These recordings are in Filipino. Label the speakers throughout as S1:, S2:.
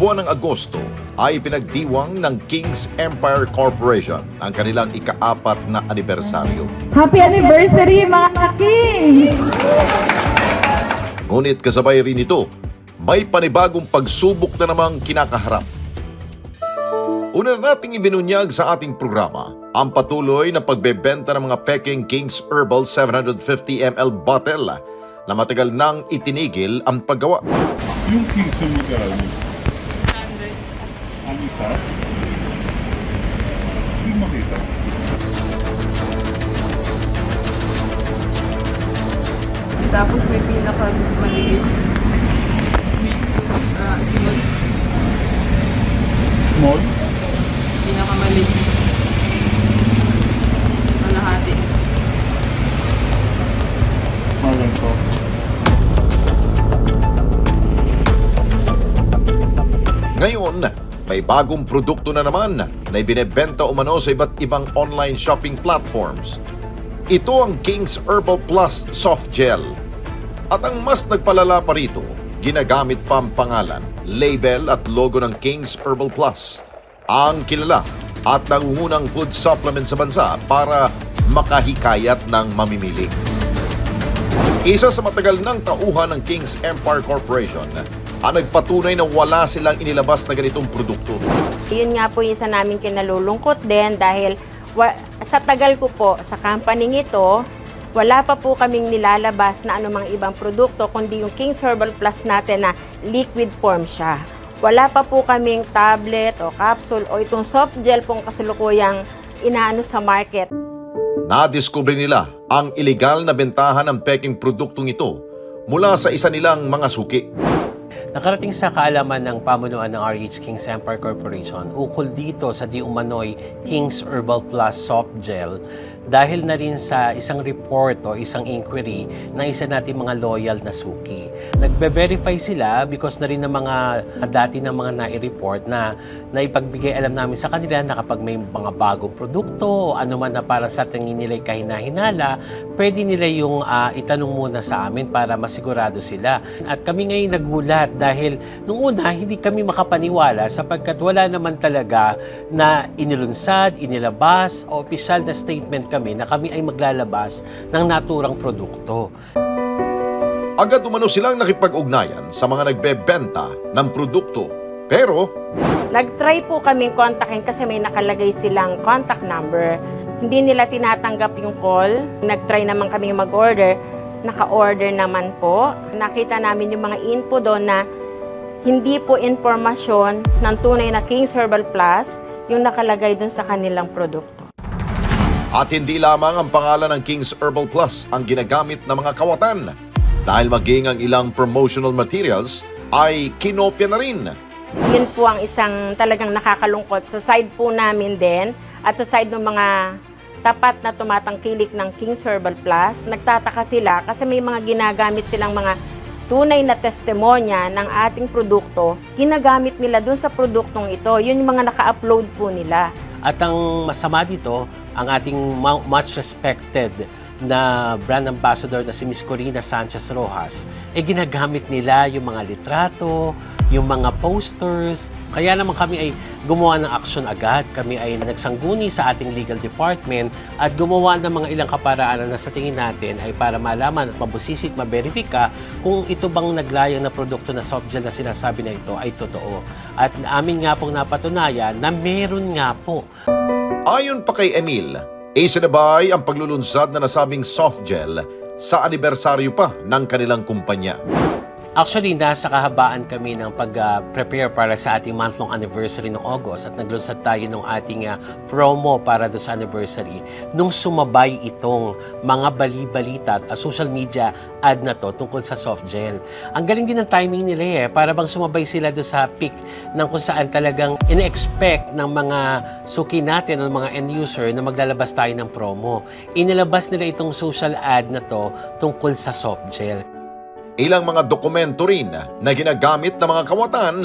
S1: buwan ng Agosto ay pinagdiwang ng King's Empire Corporation ang kanilang ikaapat na anibersaryo.
S2: Happy anniversary mga king!
S1: Ngunit kasabay rin ito, may panibagong pagsubok na namang kinakaharap. Una na nating ibinunyag sa ating programa ang patuloy na pagbebenta ng mga Peking King's Herbal 750ml bottle na matagal nang itinigil ang paggawa.
S3: Yung magkano? Ang isa? Hindi makita.
S4: Tapos may pinaka-maliit. Uh, small.
S3: Small?
S4: Pinaka-maliit. Malahati.
S3: Malang ko.
S1: Ngayon, may bagong produkto na naman na ibinebenta umano sa iba't ibang online shopping platforms. Ito ang King's Herbal Plus Soft Gel. At ang mas nagpalala pa rito, ginagamit pa ang pangalan, label at logo ng King's Herbal Plus. Ang kilala at nangungunang food supplement sa bansa para makahikayat ng mamimili. Isa sa matagal ng tauhan ng King's Empire Corporation ang nagpatunay na wala silang inilabas na ganitong produkto.
S5: Yun nga po yung isa namin kinalulungkot din dahil sa tagal ko po sa company ito, wala pa po kaming nilalabas na anumang ibang produkto kundi yung King's Herbal Plus natin na liquid form siya. Wala pa po kaming tablet o capsule o itong soft gel pong kasulukuyang inaano sa market.
S1: Nadiskubre nila ang ilegal na bentahan ng peking produktong ito mula sa isa nilang mga suki.
S6: Nakarating sa kaalaman ng pamunuan ng RH King's Empire Corporation ukol dito sa di umano'y King's Herbal Plus Soft Gel dahil na rin sa isang report o isang inquiry ng isa nating mga loyal na suki. Nagbe-verify sila because na rin ng mga dati ng mga nai-report na naipagbigay alam namin sa kanila na kapag may mga bagong produkto o ano man na para sa tingin nila kahinahinala, pwede nila yung ah, itanong muna sa amin para masigurado sila. At kami ngayon nagulat dahil nung una hindi kami makapaniwala sapagkat wala naman talaga na inilunsad, inilabas o opisyal na statement kami na kami ay maglalabas ng naturang produkto.
S1: Agad umano silang nakipag-ugnayan sa mga nagbebenta ng produkto. Pero
S5: Nag-try po kaming kontakin kasi may nakalagay silang contact number. Hindi nila tinatanggap yung call. Nag-try naman kami mag-order. Naka-order naman po. Nakita namin yung mga info doon na hindi po informasyon ng tunay na King's Herbal Plus yung nakalagay doon sa kanilang produkto.
S1: At hindi lamang ang pangalan ng King's Herbal Plus ang ginagamit ng mga kawatan dahil maging ang ilang promotional materials ay kinopya na rin.
S5: Yun po ang isang talagang nakakalungkot sa side po namin din at sa side ng mga tapat na tumatangkilik ng King's Herbal Plus. Nagtataka sila kasi may mga ginagamit silang mga tunay na testimonya ng ating produkto. Ginagamit nila dun sa produktong ito. Yun yung mga naka-upload po nila.
S6: At ang masama dito, ang ating mu- much respected na brand ambassador na si Miss Corina Sanchez Rojas, eh ginagamit nila yung mga litrato, yung mga posters. Kaya naman kami ay gumawa ng action agad. Kami ay nagsangguni sa ating legal department at gumawa ng mga ilang kaparaanan na sa tingin natin ay para malaman at mabusisit, maberifika kung ito bang naglayang na produkto na soft gel na sinasabi na ito ay totoo. At amin nga pong napatunayan na meron nga po
S1: Ayon pa kay Emil, isinabay ang paglulunsad na nasabing soft gel sa anibersaryo pa ng kanilang kumpanya.
S6: Actually, nasa kahabaan kami ng pag-prepare para sa ating month-long anniversary noong August at naglunsad tayo ng ating ah, promo para sa anniversary nung sumabay itong mga bali-balita at ah, social media ad na to tungkol sa soft gel. Ang galing din ng timing nila eh, para bang sumabay sila do sa peak ng kung saan talagang ine-expect ng mga suki natin o mga end user na maglalabas tayo ng promo. Inilabas nila itong social ad na to tungkol sa soft gel.
S1: Ilang mga dokumento rin na ginagamit ng mga kawatan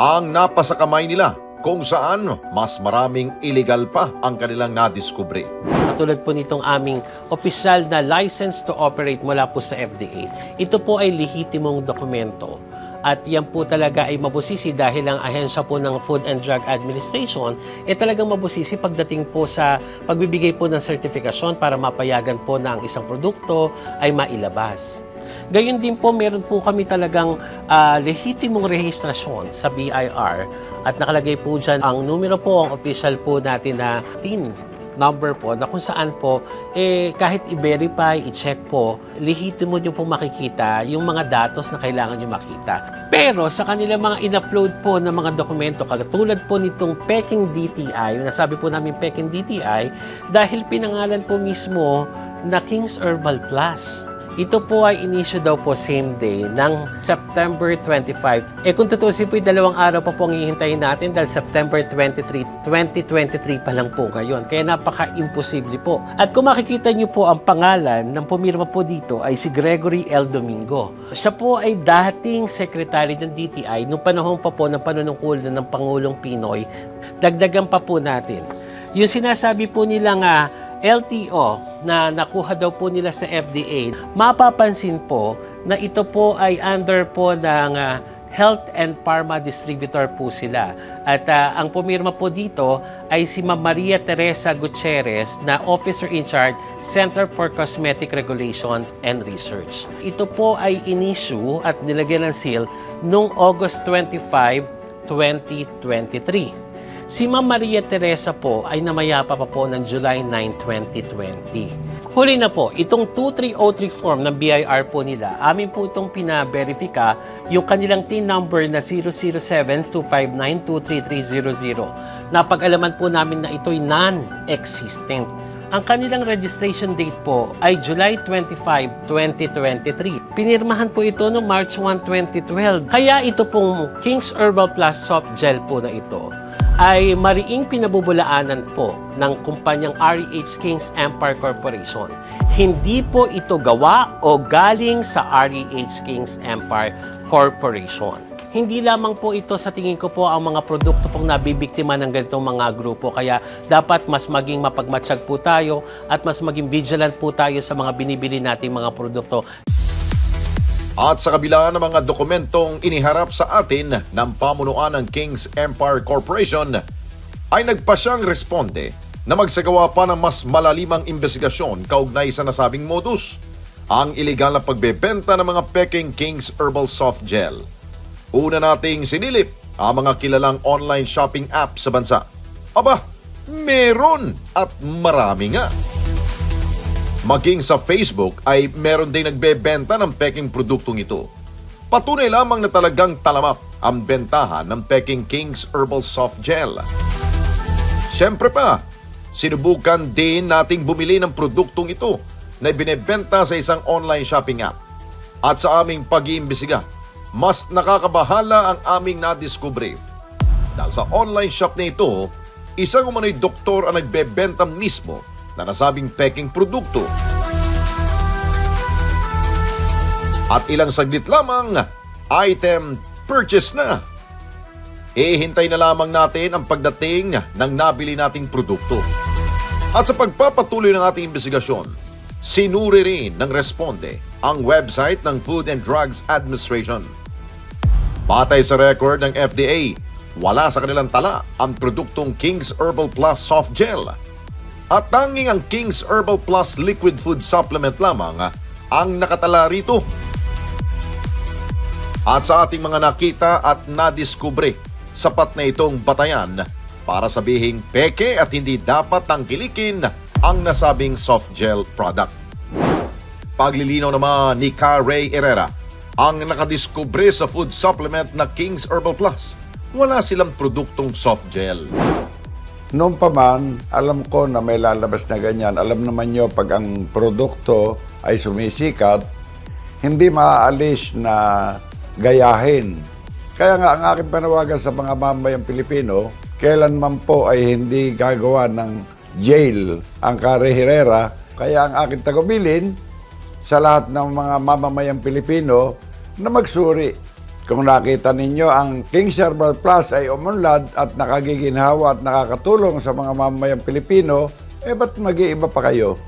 S1: ang napasa kamay nila kung saan mas maraming illegal pa ang kanilang nadiskubre.
S6: Katulad po nitong aming opisyal na license to operate mula po sa FDA. Ito po ay lehitimong dokumento at yan po talaga ay mabusisi dahil ang ahensya po ng Food and Drug Administration eh talagang mabusisi pagdating po sa pagbibigay po ng sertifikasyon para mapayagan po na ang isang produkto ay mailabas. Gayon din po, meron po kami talagang ah, lehitimong rehistrasyon sa BIR at nakalagay po dyan ang numero po, ang official po natin na TIN number po na kung saan po eh kahit i-verify, i-check po, lehitimo nyo po makikita yung mga datos na kailangan nyo makita. Pero sa kanilang mga in-upload po ng mga dokumento, katulad po nitong Peking DTI, nasabi po namin Peking DTI, dahil pinangalan po mismo na King's Herbal Plus. Ito po ay inisyo daw po same day ng September 25. Eh kung tutusin po, dalawang araw pa po ang hihintayin natin dahil September 23, 2023 pa lang po ngayon. Kaya napaka-imposible po. At kung makikita niyo po ang pangalan ng pumirma po dito ay si Gregory L. Domingo. Siya po ay dating secretary ng DTI nung panahon pa po ng panunungkulan ng Pangulong Pinoy. Dagdagan pa po natin. Yung sinasabi po nila nga LTO na nakuha daw po nila sa FDA, mapapansin po na ito po ay under po ng ah, Health and Pharma Distributor po sila. At ah, ang pumirma po dito ay si Ma'am Maria Teresa Gutierrez na Officer in Charge, Center for Cosmetic Regulation and Research. Ito po ay in-issue at nilagyan ng seal noong August 25, 2023. Si Ma'am Maria Teresa po ay namayapa pa po ng July 9, 2020. Huli na po, itong 2303 form ng BIR po nila, amin po itong pina-verifika yung kanilang TIN number na 007-259-23300. Napag-alaman po namin na ito'y non-existent. Ang kanilang registration date po ay July 25, 2023. Pinirmahan po ito noong March 1, 2012. Kaya ito pong King's Herbal Plus Soft Gel po na ito ay mariing pinabubulaanan po ng kumpanyang REH Kings Empire Corporation. Hindi po ito gawa o galing sa REH Kings Empire Corporation. Hindi lamang po ito sa tingin ko po ang mga produkto pong nabibiktima ng ganitong mga grupo. Kaya dapat mas maging mapagmatsyag po tayo at mas maging vigilant po tayo sa mga binibili nating mga produkto.
S1: At sa kabila ng mga dokumentong iniharap sa atin ng pamunuan ng King's Empire Corporation, ay nagpa siyang responde na magsagawa pa ng mas malalimang investigasyon kaugnay sa nasabing modus, ang ilegal na pagbebenta ng mga Peking King's Herbal Soft Gel. Una nating sinilip ang mga kilalang online shopping app sa bansa. Aba, meron at marami nga. Maging sa Facebook ay meron din nagbebenta ng peking produktong ito. Patunay lamang na talagang talamap ang bentahan ng Peking King's Herbal Soft Gel. Siyempre pa, sinubukan din nating bumili ng produktong ito na binebenta sa isang online shopping app. At sa aming pag-iimbestiga, mas nakakabahala ang aming nadiskubre. Dahil sa online shop na ito, isang umano'y doktor ang nagbebenta mismo na nasabing peking produkto. At ilang saglit lamang, item purchase na. Ihintay na lamang natin ang pagdating ng nabili nating produkto. At sa pagpapatuloy ng ating investigasyon, sinuri rin ng responde ang website ng Food and Drugs Administration. Batay sa record ng FDA, wala sa kanilang tala ang produktong King's Herbal Plus Soft Gel. At tanging ang King's Herbal Plus Liquid Food Supplement lamang ang nakatala rito. At sa ating mga nakita at nadiskubre, sapat na itong batayan para sabihing peke at hindi dapat tangkilikin ang nasabing soft gel product. Paglilinaw naman ni Ka Ray Herrera, ang nakadiskubre sa food supplement na King's Herbal Plus, wala silang produktong soft gel.
S7: Noon pa man, alam ko na may lalabas na ganyan. Alam naman nyo, pag ang produkto ay sumisikat, hindi maaalis na gayahin. Kaya nga, ang aking panawagan sa mga mamayang Pilipino, kailanman po ay hindi gagawa ng jail ang Kare Herrera. Kaya ang aking tagubilin sa lahat ng mga mamamayang Pilipino na magsuri kung nakita ninyo, ang King's Herbal Plus ay umunlad at nakagiginhawa at nakakatulong sa mga mamayang Pilipino, eh ba't mag-iiba pa kayo?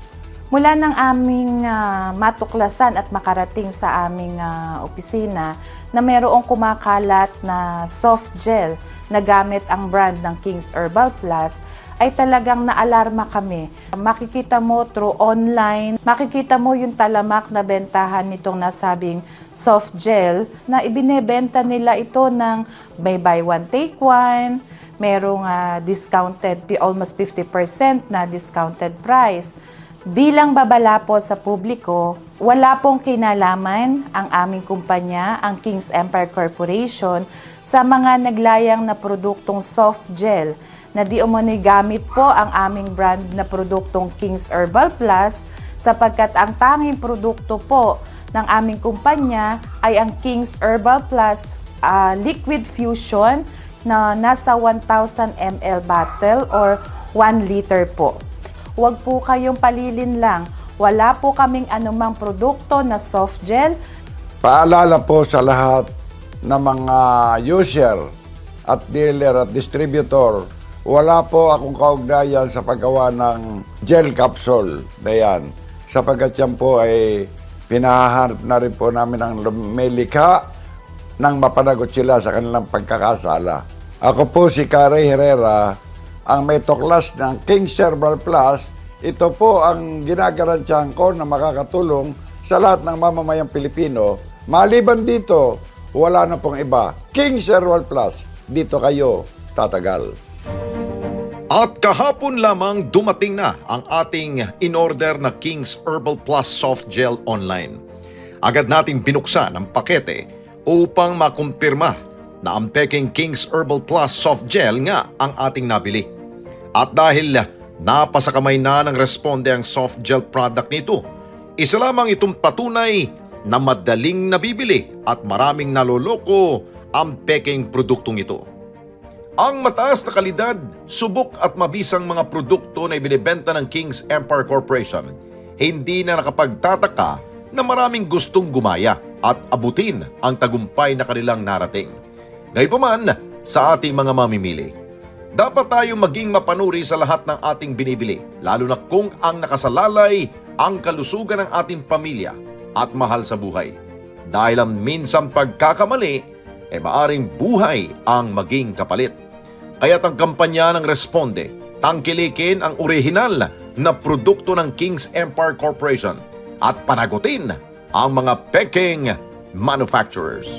S8: Mula ng aming ah, matuklasan at makarating sa aming ah, opisina na mayroong kumakalat na soft gel na gamit ang brand ng King's Herbal Plus, ay talagang naalarma kami. Makikita mo through online, makikita mo yung talamak na bentahan nitong nasabing soft gel na ibinebenta nila ito ng may buy one take one, merong ah, discounted, almost 50% na discounted price. Bilang babala po sa publiko, wala pong kinalaman ang aming kumpanya, ang King's Empire Corporation, sa mga naglayang na produktong soft gel na di umano'y gamit po ang aming brand na produktong King's Herbal Plus sapagkat ang tanging produkto po ng aming kumpanya ay ang King's Herbal Plus ah, Liquid Fusion na nasa 1,000 ml bottle or 1 liter po. Huwag po kayong palilin lang. Wala po kaming anumang produkto na soft gel.
S7: Paalala po sa lahat ng mga user at dealer at distributor, wala po akong kaugnayan sa paggawa ng gel capsule na yan. Sapagkat yan po ay pinahahanap na rin po namin ang likha nang mapanagot sila sa kanilang pagkakasala. Ako po si Kare Herrera, ang tuklas ng King Cerebral Plus. Ito po ang ginagarantiyan ko na makakatulong sa lahat ng mamamayang Pilipino. Maliban dito, wala na pong iba. King Cerebral Plus, dito kayo tatagal.
S1: At kahapon lamang dumating na ang ating in-order na King's Herbal Plus Soft Gel online. Agad nating binuksan ang pakete upang makumpirma na ang peking King's Herbal Plus Soft Gel nga ang ating nabili. At dahil napasakamay na ng responde ang soft gel product nito, isa lamang itong patunay na madaling nabibili at maraming naloloko ang peking produktong ito. Ang mataas na kalidad, subok at mabisang mga produkto na ibinibenta ng King's Empire Corporation, hindi na nakapagtataka na maraming gustong gumaya at abutin ang tagumpay na kanilang narating. Gayunpaman, sa ating mga mamimili, dapat tayong maging mapanuri sa lahat ng ating binibili, lalo na kung ang nakasalalay ang kalusugan ng ating pamilya at mahal sa buhay. Dahil ang minsang pagkakamali, ay maaring buhay ang maging kapalit. Kaya't ang kampanya ng Responde, tangkilikin ang orihinal na produkto ng King's Empire Corporation at panagutin ang mga peking manufacturers.